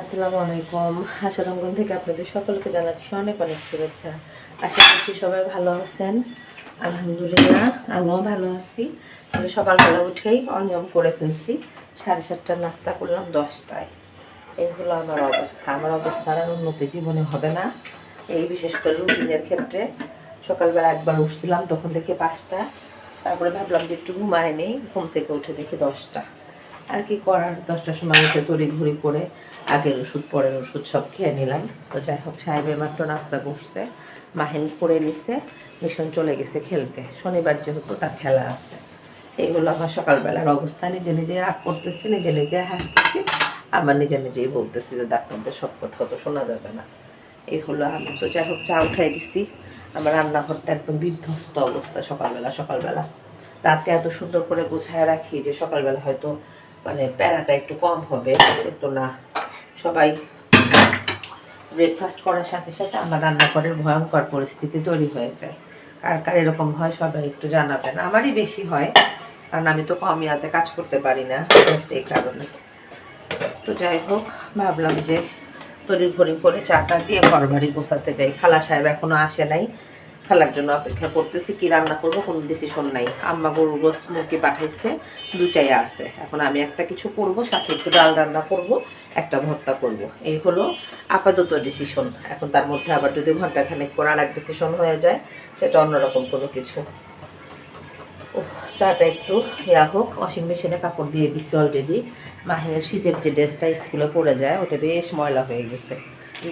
আসসালামু আলাইকুম। হাসরঙ্গন থেকে আপনাদের সকলকে জানাচ্ছি অনেক অনেক শুভেচ্ছা। আশা করছি সবাই ভালো আছেন। আলহামদুলিল্লাহ, আমিও ভালো আছি। আমি সকালবেলা উঠেই অনিয়ম করে ফেলছি। সাড়ে সাতটার নাস্তা করলাম দশটায়। এই হলো আমার অবস্থা। আমার অবস্থা আর উন্নতি জীবনে হবে না। এই বিশেষ করে রুটিনের ক্ষেত্রে সকালবেলা একবার উঠছিলাম, তখন দেখি পাঁচটা। তারপরে ভাবলাম যে একটু ঘুমায় নেই। ঘুম থেকে উঠে দেখি দশটা। আর কি করার? দশটার সময় উঠে তড়ি ঘুরি করে আগের ওষুধ, পরের ওষুধ সব খেয়ে নিলাম। তো যাই হোক সাহেবের মাত্র নাস্তা করছে, মাহিন করে নিছে, মিশন চলে গেছে খেলতে। শনিবার যেহেতু তার খেলা আছে। এই হলো আমার সকালবেলার অবস্থা, নিজে নিজে রাগ করতেছি, নিজে নিজে হাসতেছি। আবার নিজে নিজেই বলতেছি যে, ডাক্তারদের সব কথা তো শোনা যাবে না। এই হলো আমি। তো যাই হোক, চা উঠাই দিছি। আমার রান্নাঘরটা একদম বিধ্বস্ত অবস্থা সকালবেলা সকালবেলা। রাতে এত সুন্দর করে গুছায় রাখি যে, সকালবেলা হয়তো মানে প্যারাটা একটু কম হবে কিন্তু না। সবাই ব্রেকফাস্ট করার সাথে সাথে আমার রান্নাঘরের ভয়ঙ্কর পরিস্থিতি তৈরি হয়ে যায়। কার কার এরকম হয় সবাই একটু জানাবেন। আমারই বেশি হয়, কারণ আমি তো কম ইয়াতে কাজ করতে পারি না এই কারণে। তো যাই হোক, ভাবলাম যে তরি ঘড়ি করে চাটা দিয়ে ঘর বাড়ি গোছাতে যাই। খালা সাহেব এখনও আসে নাই। খালার জন্য অপেক্ষা করতেছি, কি রান্না করব, কোনো ডিসিশন নাই। আম্মা গরু গোস মুরগি পাঠাইছে, দুইটাই আছে। এখন আমি একটা কিছু করব, সাথে একটু ডাল রান্না করব, একটা ভর্তা করব। এই হলো আপাতত ডিসিশন এখন তার মধ্যে আবার যদি ঘণ্টা ঘন্টাখানেক পর আর এক ডিসিশন হয়ে যায়, সেটা অন্যরকম কোনো কিছু। চাটা একটু ইয়া হোক ওয়াশিং মেশিনে কাপড় দিয়ে দিছি অলরেডি মাহিনের শীতের যে ড্রেসটা স্কুলে পরে যায়, ওটা বেশ ময়লা হয়ে গেছে।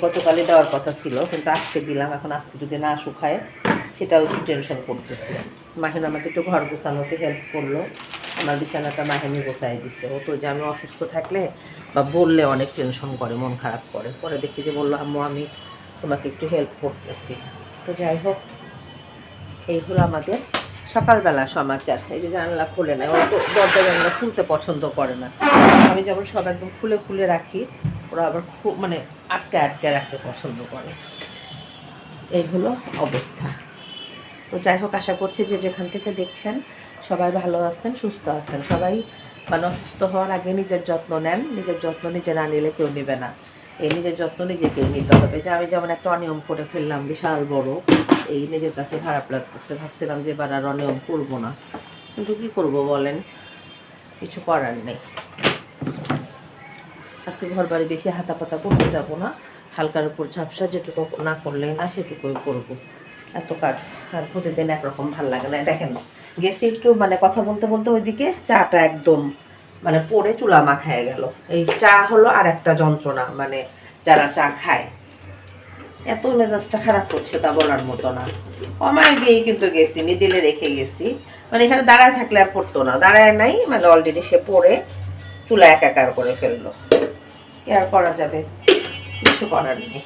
গতকালই দেওয়ার কথা ছিল, কিন্তু আজকে দিলাম, এখন আজকে যদি না শুকায় সেটাও একটু টেনশন করতেছে। মাহিন আমাকে একটু ঘর গোছানোতে হেল্প করল। আমার বিছানাটা মাহিনী গোছাই দিছে। ও তো যে আমি অসুস্থ থাকলে বা বললে অনেক টেনশন করে, মন খারাপ করে। পরে দেখি যে বলল, আম্মু, আমি তোমাকে একটু হেল্প করতেছি। তো যাই হোক, এই হলো আমাদের সকালবেলা সমাচার। এই যে জানলা খুলে নেয় ও তো দরজা জানলা খুলতে পছন্দ করে না। আমি যেমন সব একদম খুলে খুলে রাখি, ওরা আবার খুব মানে আটকে আটকে রাখতে পছন্দ করে। এই হলো অবস্থা। তো যাই হোক, আশা করছি যে যেখান থেকে দেখছেন সবাই ভালো আছেন, সুস্থ আছেন। সবাই মানে অসুস্থ হওয়ার আগে নিজের যত্ন নেন, নিজের যত্ন নিজে না নিলে কেউ নেবে না। এই নিজের যত্ন নিজেকেই নিতে হবে। যে আমি যেমন একটা অনিয়ম করে ফেললাম, বিশাল বড়, এই নিজের কাছে খারাপ লাগতেছে। ভাবছিলাম যে এবার আর অনিয়ম করব না। কিন্তু কি করব বলেন? কিছু করার নেই। আজকে ঘর বাড়ি বেশি হাতা পাতা করতে যাব না। হালকার উপর ঝাপসা যেটুকু না করলেই না, সেটুকুই করব। এত কাজ আর প্রতিদিন একরকম ভালো লাগে না। দেখেন, গেছি একটু মানে কথা বলতে বলতে ওইদিকে চাটা একদম মানে পড়ে চুলা মাখায় গেল। এই চা হলো আর একটা যন্ত্রণা মানে যারা চা খায়। এত মেজাজটা খারাপ হচ্ছে তা বলার মতো না। কমায় দিয়েই কিন্তু গেছি মিডিলে রেখে গেছি। মানে এখানে দাঁড়ায় থাকলে আর পড়তো না। দাঁড়ায় নাই মানে অলরেডি সে পড়ে চুলা একাকার করে ফেলল। কি আর করা যাবে? কিছু করার নেই।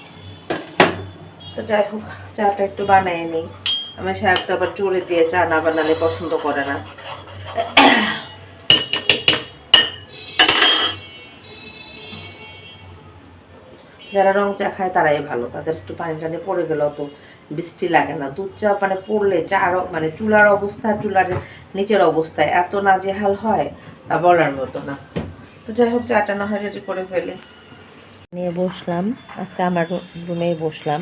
তো যাই হোক, চাটা একটু বানিয়ে নিই। আমার সাহেব তো আবার জোরে দিয়ে চা না বানালে পছন্দ করে না। যারা রং চা খায় তারাই ভালো, তাদের একটু পানি টানি পড়ে গেলেও তো বৃষ্টি লাগে না। দুধ চা মানে পড়লে চার মানে চুলার অবস্থা, চুলার নিচের অবস্থায় এত নাজেহাল হয় তা বলার মতো না। তো যাই হোক, চাটা না হয় রেডি করে ফেলে। নিয়ে বসলাম। আজকে আমার রুমেই বসলাম।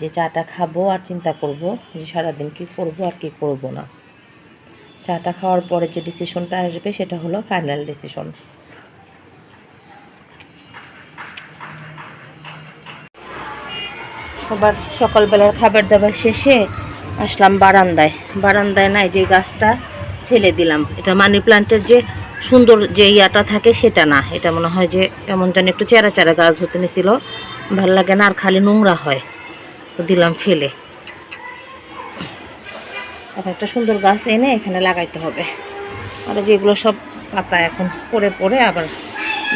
যে চাটা খাব আর চিন্তা করব যে সারাদিন কি করব আর কি করব না। চাটা খাওয়ার পরে যে ডিসিশনটা আসবে সেটা হলো ফাইনাল ডিসিশন সবার সকালবেলার খাবার দাবার শেষে আসলাম বারান্দায়। বারান্দায় নাই যে গাছটা ফেলে দিলাম। এটা মানি প্লান্টের যে সুন্দর যে ইয়াটা থাকে সেটা না। এটা মনে হয় যে কেমন জানি একটু চেরা চেরা গাছ হতে নিয়েছিল ভালো লাগে না আর খালি নোংরা হয়। দিলাম ফেলে। এখন একটা সুন্দর গাছ এনে এখানে লাগাইতে হবে। আর যেগুলো সব পাতা এখন পড়ে পরে আবার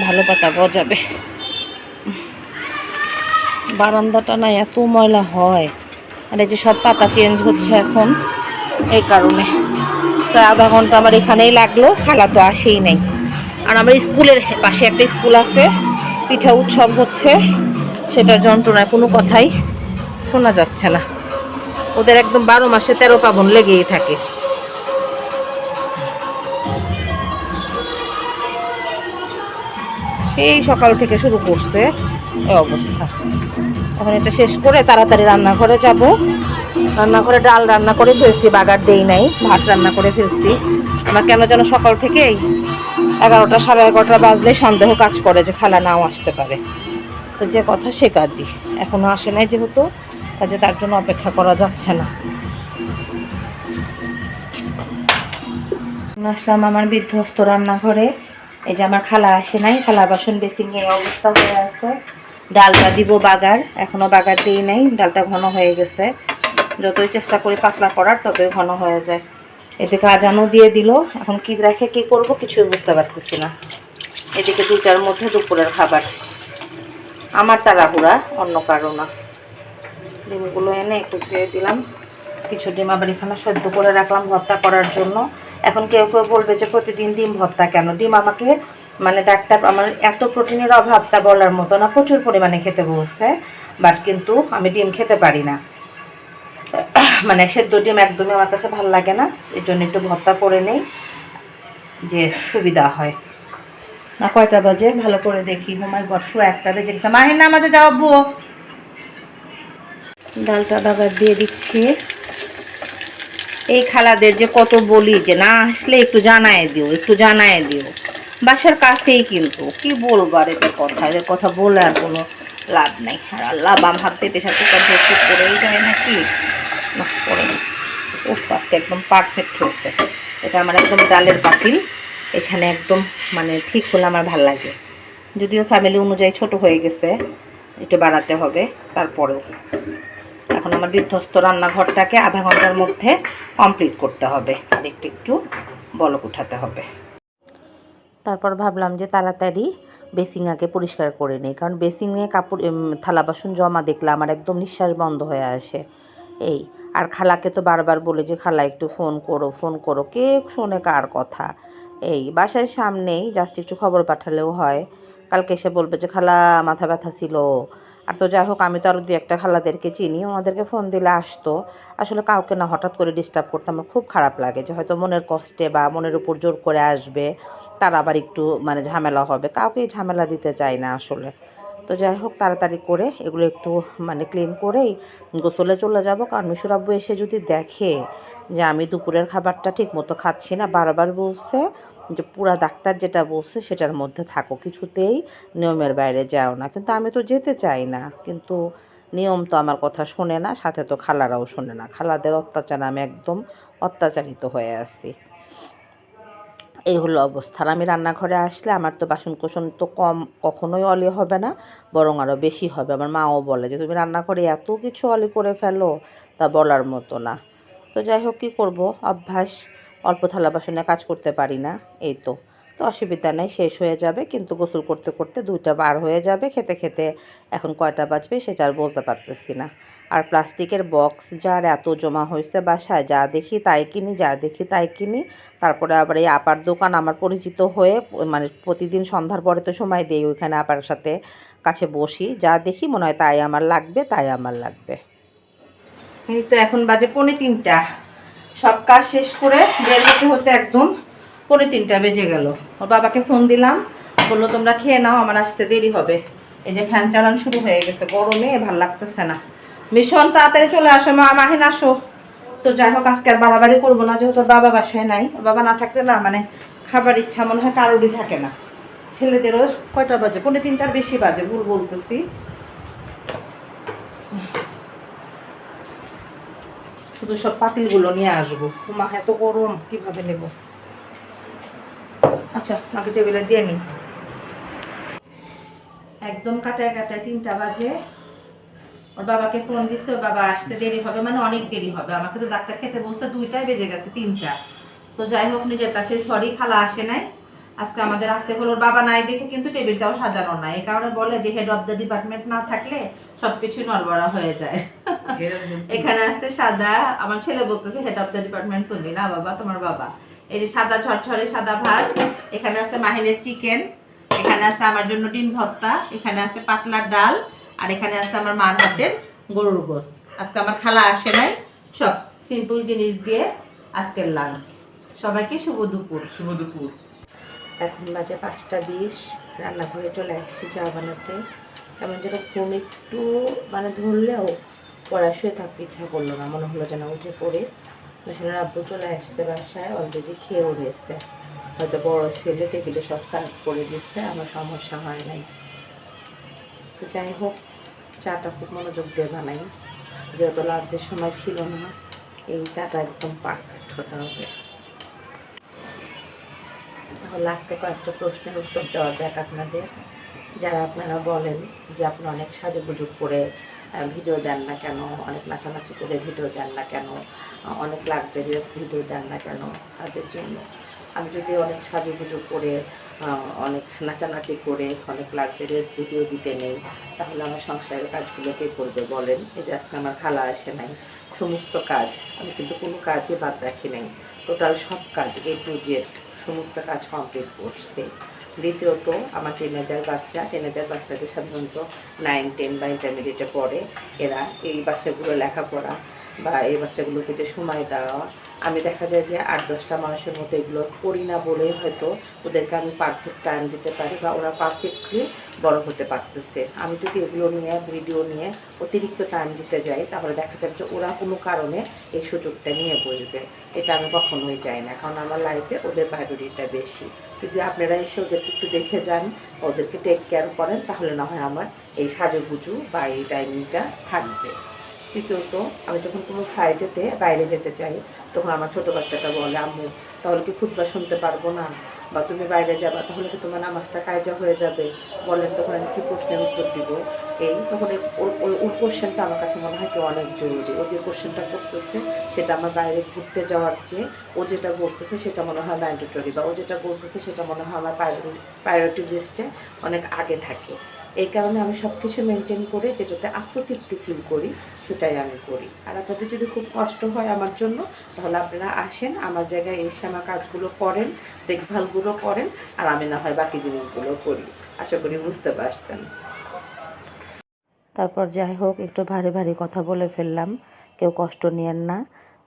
ভালো পাতা গজাবে। বারান্দাটা না এত ময়লা হয়। আর এই যে সব পাতা চেঞ্জ হচ্ছে এখন এই কারণে। প্রায় আধা ঘণ্টা আমার এখানেই লাগল, খালা তো আসেই নাই। আর আমার স্কুলের পাশে একটা স্কুল আছে, পিঠা উৎসব হচ্ছে, সেটার যন্ত্রণায় কোনো কথাই শোনা যাচ্ছে না। ওদের একদম বারো মাসে তেরো পাবন লেগেই থাকে। সেই সকাল থেকে শুরু করছে এই অবস্থা। এখন এটা শেষ করে তাড়াতাড়ি রান্নাঘরে যাব। রান্নাঘরে ডাল রান্না করে ফেলছি, বাগার দেই নাই, ভাত রান্না করে ফেলছি। আমার কেন যেন সকাল থেকেই এগারোটা সাড়ে এগারোটা বাজলে সন্দেহ কাজ করে যে খালা নাও আসতে পারে। তো যে কথা সে কাজই। এখনও আসে নাই যেহেতু। কাজে তার জন্য অপেক্ষা করা যাচ্ছে না। আসলাম আমার বিধ্বস্ত রান্নাঘরে। এই যে আমার খালা আসে নাই, খালা বাসন বেসিং এই অবস্থা হয়ে আছে। ডালটা দিব বাগার, এখনও বাগার দিই নাই, ডালটা ঘন হয়ে গেছে। যতই চেষ্টা করি পাতলা করার, ততই ঘন হয়ে যায়। এদিকে আজানও দিয়ে দিল, এখন কি রেখে কি করব কিছুই বুঝতে পারতেছি না। এদিকে দুটার মধ্যে দুপুরের খাবার। আমার তাড়াহুড়া, অন্য কারও না। ডিমগুলো এনে একটু দিয়ে দিলাম। কিছু ডিম আবার এখানে সেদ্ধ করে রাখলাম ভর্তা করার জন্য। এখন কেউ কেউ বলবে যে প্রতিদিন ডিম ভর্তা কেন? ডিম আমাকে মানে ডাক্তার আমার এত প্রোটিনের অভাবটা বলার মতো না, প্রচুর পরিমাণে খেতে বলছে বাট কিন্তু আমি ডিম খেতে পারি না। মানে সেদ্ধ ডিম একদমই আমার কাছে ভালো লাগে না, এর জন্য একটু ভর্তা করে নেই, যে সুবিধা হয়। না, কয়টা বাজে? ভালো করে দেখি হোমাই বর্ষ একটা বেজে গেছে। মাহির নামাজে যাও, বুয়ো। ডালটা বাগার দিয়ে দিচ্ছি। এই খালাদের যে কত বলি যে, না আসলে একটু জানায় দিও, একটু জানায় দিও। বাসার কাছেই কিন্তু, কি বলব আর এদের কথা? এদের কথা বলে আর কোনো লাভ নাই। আর আল্লাহ বাম হাত পেতে সাথে একটু পড়েই যায় নাকি? না পড়ে না। আজকে একদম পারফেক্ট হয়েছে। এটা আমার একদম ডালের পাতিল এখানে একদম মানে ঠিক হলে আমার ভালো লাগে। যদিও ফ্যামিলি অনুযায়ী ছোট হয়ে গেছে, একটু বাড়াতে হবে, তারপরেও। এখন আমার বিধ্বস্ত রান্নাঘরটাকে আধা ঘণ্টার মধ্যে কমপ্লিট করতে হবে। আর একটু একটু বলক উঠাতে হবে। তারপর ভাবলাম যে তাড়াতাড়ি বেসিং আগে পরিষ্কার করে নিই, কারণ বেসিংয়ে কাপড় থালা বাসন জমা দেখলে আমার একদম নিঃশ্বাস বন্ধ হয়ে আসে। এই, আর খালাকে তো বারবার বলে যে, খালা, একটু ফোন করো ফোন করো, কে শোনে কার কথা? এই, বাসার সামনেই জাস্ট একটু খবর পাঠালেও হয়। কালকে এসে বলবে যে, খালা, মাথা ব্যথা ছিল। আর তো যাই হোক, আমি তো আরও দু একটা খালাদেরকে চিনি, ওনাদেরকে ফোন দিলে আসতো। আসলে কাউকে না হঠাৎ করে ডিস্টার্ব করতে আমার খুব খারাপ লাগে যে হয়তো মনের কষ্টে বা মনের উপর জোর করে আসবে, তার আবার একটু মানে ঝামেলা হবে। কাউকেই ঝামেলা দিতে চাই না আসলে। তো যাই হোক, তাড়াতাড়ি করে এগুলো একটু মানে ক্লিন করেই গোসলে চলে যাব। কারণ মিশুর আব্বু এসে যদি দেখে যে আমি দুপুরের খাবারটা ঠিক মতো খাচ্ছি না, বারবার বলছে যে পুরা ডাক্তার যেটা বলছে সেটার মধ্যে থাকো, কিছুতেই নিয়মের বাইরে যাও না। কিন্তু আমি তো যেতে চাই না, কিন্তু নিয়ম তো আমার কথা শোনে না, সাথে তো খালারাও শোনে না। খালাদের অত্যাচার আমি একদম অত্যাচারিত হয়ে আছি। এই হলো অবস্থা। আমি রান্নাঘরে আসলে আমার তো বাসন কোসন তো কম, কখনোই অলি হবে না, বরং আরও বেশি হবে। আমার মাও বলে যে, তুমি রান্নাঘরে এত কিছু অলি করে ফেলো তা বলার মতো না। তো যাই হোক, কী করব? অভ্যাস অল্প থালা বাসনে কাজ করতে পারি না, এই তো। তো অসুবিধা নেই, শেষ হয়ে যাবে, কিন্তু গোসল করতে করতে দুইটা বার হয়ে যাবে, খেতে খেতে এখন কয়টা বাজবে সেটা আর বলতে পারতেছি না। আর প্লাস্টিকের বক্স যার এত জমা হয়েছে বাসায়, যা দেখি তাই কিনি, যা দেখি তাই কিনি, তারপরে আবার এই আপার দোকান আমার পরিচিত হয়ে মানে প্রতিদিন সন্ধ্যার পরে তো সময় দেই ওইখানে আপার সাথে কাছে বসি, যা দেখি মনে হয় তাই আমার লাগবে, তাই আমার লাগবে। তো এখন বাজে পৌনে তিনটা। সব কাজ শেষ করে বের হতে হতে একদম পৌনে তিনটা বেজে গেল। ওর বাবাকে ফোন দিলাম, বলল, তোমরা খেয়ে নাও, আমার আসতে দেরি হবে। এই যে ফ্যান চালানো শুরু হয়ে গেছে, গরমে ভালো লাগতেছে না। মিশন, তাড়াতাড়ি চলে আসো, মা, মাহিন, আসো। তো যাই হোক, আজকে আর বাড়াবাড়ি করব না, যেহেতু বাবা বাসায় নাই। বাবা না থাকলে না মানে খাবার ইচ্ছা মনে হয় কারোরই থাকে না। ছেলেদেরও কয়টা বাজে? পৌনে তিনটার বেশি বাজে, ভুল বলতেছি। শুধু সব পাতিলগুলো নিয়ে আসব। মা এত গরম, কীভাবে নেব? আচ্ছা মাকে টেবিলে দিয়ে নিই একদম কাটায় কাটায় তিনটা বাজে। ওর বাবাকে ফোন দিচ্ছে, ওর বাবা আসতে দেরি হবে মানে অনেক দেরি হবে। আমাকে তো ডাক্তার খেতে বলছে দুইটায় বেজে গেছে, তিনটা। তো যাই হোক, নিজের কাছে সরি, খালা আসে নাই। আজকে আমাদের আসতে হলো বাবা নাই দেখে কিন্তু টেবিলটাও সাজানো নাই। এই কারণে বলে যে হেড অফ দ্য ডিপার্টমেন্ট না থাকলে সবকিছু নড়বড়া হয়ে যায়। এখানে আছে সাদা আমার ছেলে বলতেছে হেড অফ দ্য ডিপার্টমেন্ট তুমি না বাবা তোমার বাবা। এই যে সাদা ঝরঝরে সাদা ভাত এখানে আছে মাহিনের চিকেন এখানে আছে আমার জন্য ডিম ভর্তা এখানে আছে পাতলার ডাল আর এখানে আছে আমার মার হাতের গরুর গোস আজকে আমার খালা আসে নাই সব সিম্পল জিনিস দিয়ে আজকের লাঞ্চ সবাইকে শুভ দুপুর। শুভ দুপুর। এখন বাজে পাঁচটা বিশ, রান্নাঘরে চলে আসছি চা বানাতে। তেমন যেন ঘুম একটু মানে ধরলেও পড়া শুয়ে থাকতে ইচ্ছা করল না, মনে হলো যেন উঠে পড়ে। আসলে আব্বু চলে আসছে বাসায় অলরেডি খেয়েও গেছে হয়তো বড় ছেলে টেবিলে সব সার্ভ করে দিচ্ছে আমার সমস্যা হয় নাই। তো যাই হোক, চাটা খুব মনোযোগ দিয়ে বানাই। যেহেতু লাঞ্চের সময় ছিল না, এই চাটা একদম পারফেক্ট হতে হবে। তাহলে কয়েকটা প্রশ্নের উত্তর দেওয়া যাক আপনাদের। যারা আপনারা বলেন যে আপনি অনেক সাজুগুজু করে ভিডিও দেন না কেন, অনেক নাচানাচি করে ভিডিও দেন না কেন অনেক লাক্সারিয়াস ভিডিও দেন না কেন, তাদের জন্য। আমি যদি অনেক সাজুগুজু করে অনেক নাচানাচি করে, অনেক লাক্সারিয়াস ভিডিও দিতে নেই, তাহলে আমার সংসারের কাজগুলো কে করবে বলেন? এই যে আজকে আমার খালা আসে নাই, সমস্ত কাজ, আমি কিন্তু কোনো কাজই বাদ রাখি নাই। টোটাল সব কাজ এ টু জেড সমস্ত কাজ কমপ্লিট করছে। দ্বিতীয়ত, আমার টিনেজার বাচ্চা টিনেজার বাচ্চাদের সাধারণত নাইন টেন বা ইন্টারমিডিয়েটে পড়ে। এরা এই বাচ্চাগুলো লেখাপড়া বা এই বাচ্চাগুলোকে যে সময় দেওয়া, আমি দেখা যায় যে আট, দশটা মানুষের মতো এগুলো করি না বলেই হয়তো ওদেরকে আমি পারফেক্ট টাইম দিতে পারি বা ওরা পারফেক্টলি বড় হতে পারতেছে। আমি যদি এগুলো নিয়ে ভিডিও নিয়ে অতিরিক্ত টাইম দিতে যাই, তাহলে দেখা যাবে যে ওরা কোনো কারণে এই সুযোগটা নিয়ে বসবে। এটা আমি কখনোই চাই না, কারণ আমার লাইফে ওদের প্রায়োরিটিটা বেশি। যদি আপনারা এসে ওদেরকে একটু দেখে যান ওদেরকে টেক কেয়ার করেন, তাহলে না হয় আমার এই সাজুগুজু বা এই টাইমিংটা থাকবে। তৃতীয়ত, আমি যখন কোনো ফ্লাইটেতে বাইরে যেতে চাই, তখন আমার ছোটো বাচ্চাটা বলে, আম্মু, তাহলে কি খুদবা শুনতে পারব না? বা তুমি বাইরে যাবা, তাহলে কি তোমার নামাজটা কায়জা হয়ে যাবে? বলেন, তখন আমি কি প্রশ্নের উত্তর দিব? এই তখন ওই ওর কোশ্চেনটা আমার কাছে মনে হয় কি অনেক জরুরি। ও যে কোশ্চেনটা করতেছে, সেটা আমার বাইরে ঘুরতে যাওয়ার চেয়ে, ও যেটা বলতেছে, সেটা মনে হয় ম্যান্ডেটরি বা ও যেটা বলতেছে, সেটা মনে হয় আমার প্রায়োরিটি লিস্টে অনেক আগে থাকে। এই কারণে আমি সব কিছু মেনটেন করে যেটাতে আত্মতৃপ্তি ফিল করি, সেটাই আমি করি। আর আপনাদের যদি খুব কষ্ট হয় আমার জন্য, তাহলে আপনারা আসেন, আমার জায়গায় এসে আমার কাজগুলো করেন, দেখভালগুলো করেন, আর আমি না হয় বাকি জিনিসগুলো করি। আশা করি বুঝতে পারছেন। তারপর যাই হোক, একটু ভারী ভারী কথা বলে ফেললাম। কেউ কষ্ট নিয়েন না।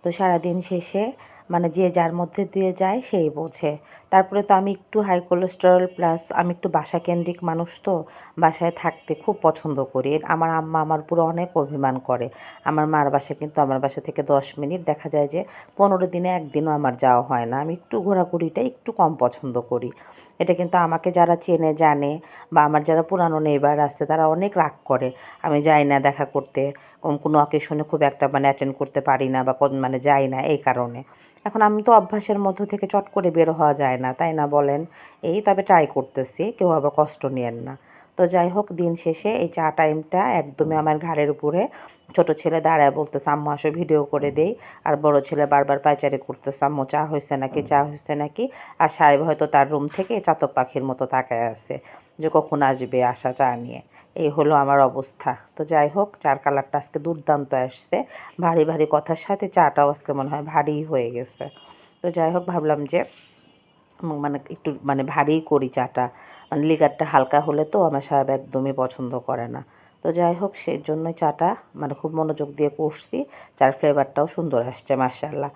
তো সারাদিন শেষে মানে যে যার মধ্যে দিয়ে যায় সেই বোঝে। তারপরে তো আমি একটু হাই কোলেস্টেরল প্লাস আমি একটু বাসা কেন্দ্রিক মানুষ তো, বাসায় থাকতে খুব পছন্দ করি। আমার আম্মা আমার পুরো অনেক অভিমান করে। আমার মার বাসা কিন্তু আমার বাসা থেকে দশ মিনিট। দেখা যায় যে পনেরো দিনে একদিনও আমার যাওয়া হয় না। আমি একটু ঘোরাঘুরিটা একটু কম পছন্দ করি। এটা কিন্তু আমাকে যারা চেনে, জানে বা আমার যারা পুরানো নেইবার আছে তারা অনেক রাগ করে। আমি যাই না দেখা করতে, কোন- অকেশনে খুব একটা মানে অ্যাটেন্ড করতে পারি না বা মানে যাই না এই কারণে। এখন আমি তো অভ্যাসের মধ্য থেকে চট করে বের হওয়া যায় না, তাই না বলেন? এই তবে ট্রাই করতেছি, কেউ আবার কষ্ট নেন না। তো যাই হোক দিন শেষে এই চা টাইমটা একদমই আমার ঘাড়ের উপরে। ছোট ছেলে দাঁড়ায় বলতেছে আম্মু আসো ভিডিও করে দেই। আর বড় ছেলে বারবার পায়চারি করতেছে আম্মু চা হয়েছে নাকি? চা হয়েছে নাকি? আর সাহেব হয়তো তার রুম থেকে চাতক পাখির মতো তাকায় আছে যে কখন আসবে আসা চা নিয়ে। এই হলো আমার অবস্থা। তো যাই হোক চার কালারটা আজকে দুর্দান্ত আসছে। ভারী ভারী কথার সাথে চাটাও আজকে মনে হয় ভারী হয়ে গেছে। তো যাই হোক ভাবলাম যে মানে একটু মানে ভারীই করি চাটা। মানে লিগারটা হালকা হলে তো আমার সাহেব একদমই পছন্দ করে না। তো যাই হোক, সেই জন্যই চাটা মানে খুব মনোযোগ দিয়ে করছি। চার ফ্লেভারটাও সুন্দর আসছে মার্শাল্লাহ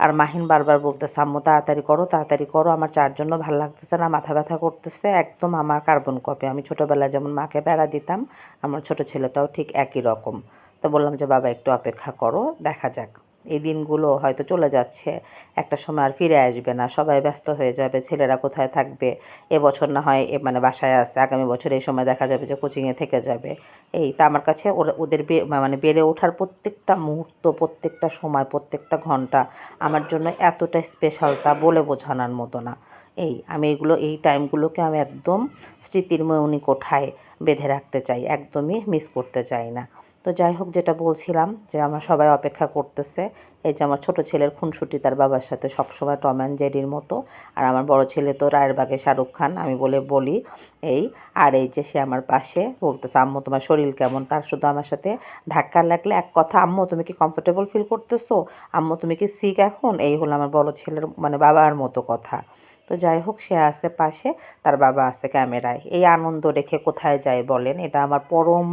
আর মাহিন বারবার বলতেছে, আম্মু, তাড়াতাড়ি করো তাড়াতাড়ি করো। আমার চার জন্য ভালো লাগতেছে না, মাথা ব্যথা করতেছে, একদম আমার কার্বন কপি আমি ছোটোবেলায় যেমন মাকে বেড়া দিতাম, আমার ছোট ছেলেটাও ঠিক একই রকম। তো বললাম যে, বাবা, একটু অপেক্ষা করো, দেখা যাক। এই দিনগুলো হয়তো চলে যাচ্ছে। একটা সময় আর ফিরে আসবে না। সবাই ব্যস্ত হয়ে যাবে। ছেলেরা কোথায় থাকবে? এবছর না হয় এ মানে বাসায় আসছে আগামী বছর এই সময় দেখা যাবে যে কোচিংয়ে থেকে যাবে। এই তা আমার কাছে ওরা, ওদের মানে বেড়ে ওঠার প্রত্যেকটা মুহূর্ত, প্রত্যেকটা সময়, প্রত্যেকটা ঘণ্টা আমার জন্য এতটা স্পেশাল তা বলে বোঝানোর মতো না। এই, আমি এগুলো, এই টাইমগুলোকে আমি একদম স্মৃতির মৌনি কোঠায় বেঁধে রাখতে চাই। একদমই মিস করতে চাই না। তো যাই হোক, যেটা বলছিলাম যে আমার সবাই অপেক্ষা করতেছে। এই যে আমার ছোট ছেলের খুনসুটি, তার বাবার সাথে সবসময় টম অ্যান্ড জেরির মতো। আর আমার বড় ছেলে তো রায়ের বাগে শাহরুখ খান, আমি বলে বলি এই। আর এই যে সে আমার পাশে বলতেছে, আম্মু, তোমার শরীর কেমন? তার শুধু আমার সাথে ধাক্কা লাগলে এক কথা, আম্মু, তুমি কি কমফোর্টেবল ফিল করতেছো? আম্মু, তুমি কি সিক এখন? এই হলো আমার বড় ছেলের মানে বাবার মতো কথা। তো যাই হোক, সে আছে পাশে, তার বাবা আছে ক্যামেরায়। এই আনন্দ রেখে কোথায় যায় বলেন? এটা আমার পরম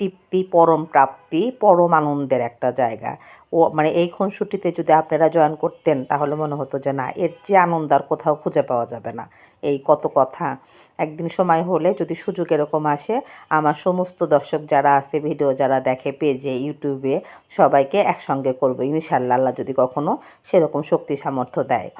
তৃপ্তি, পরম প্রাপ্তি, পরম আনন্দের একটা জায়গা। ও মানে এই খুনসুটিতে যদি আপনারা জয়েন করতেন, তাহলে মনে হতো যে না, এর চেয়ে আনন্দ আর কোথাও খুঁজে পাওয়া যাবে না। এই কত কথা। একদিন সময় হলে যদি সুযোগ এরকম আসে, আমার সমস্ত দর্শক যারা আছে, ভিডিও যারা দেখে, পেজে ইউটিউবে সবাইকে একসঙ্গে করব। ইনশাল্লাহ আল্লাহ যদি কখনও সেরকম শক্তি সামর্থ্য দেয়।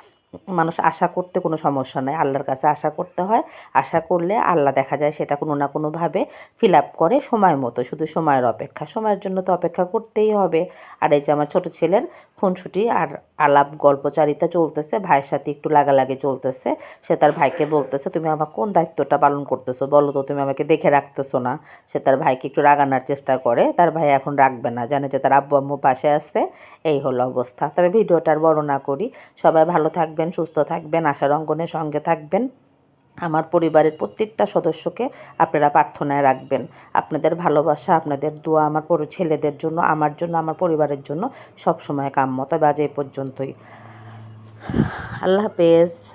মানুষ আশা করতে কোনো সমস্যা নাই। আল্লাহর কাছে আশা করতে হয়। আশা করলে আল্লাহ দেখা যায় সেটা কোনো না কোনোভাবে ফিল আপ করে সময় মতো। শুধু সময়ের অপেক্ষা। সময়ের জন্য তো অপেক্ষা করতেই হবে। আর এই যে আমার ছোটো ছেলের খুনসুটি আর আলাপ গল্পচারিতা চলতেছে। ভাইয়ের সাথে একটু লাগালাগি চলতেছে। সে তার ভাইকে বলতেছে, তুমি আমার কোন দায়িত্বটা পালন করতেছো? বলো তো, তুমি আমাকে দেখে রাখতেছো না। সে তার ভাইকে একটু রাগানোর চেষ্টা করে। তার ভাই এখন রাখবে না। জানে যে তার আব্বু আম্মু পাশে আছে। এই হলো অবস্থা। তবে ভিডিওটার বড় না করি। সবাই ভালো থাকবেন, সুস্থ থাকবেন, আশার অঙ্গনের সঙ্গে থাকবেন। আমার পরিবারের প্রত্যেকটা সদস্যকে আপনারা প্রার্থনায় রাখবেন। আপনাদের ভালোবাসা, আপনাদের দোয়া আমার পুরো, ছেলেদের জন্য, আমার জন্য, আমার পরিবারের জন্য সবসময় কাম্য তবে আজ পর্যন্তই। আল্লাহ হাফেজ।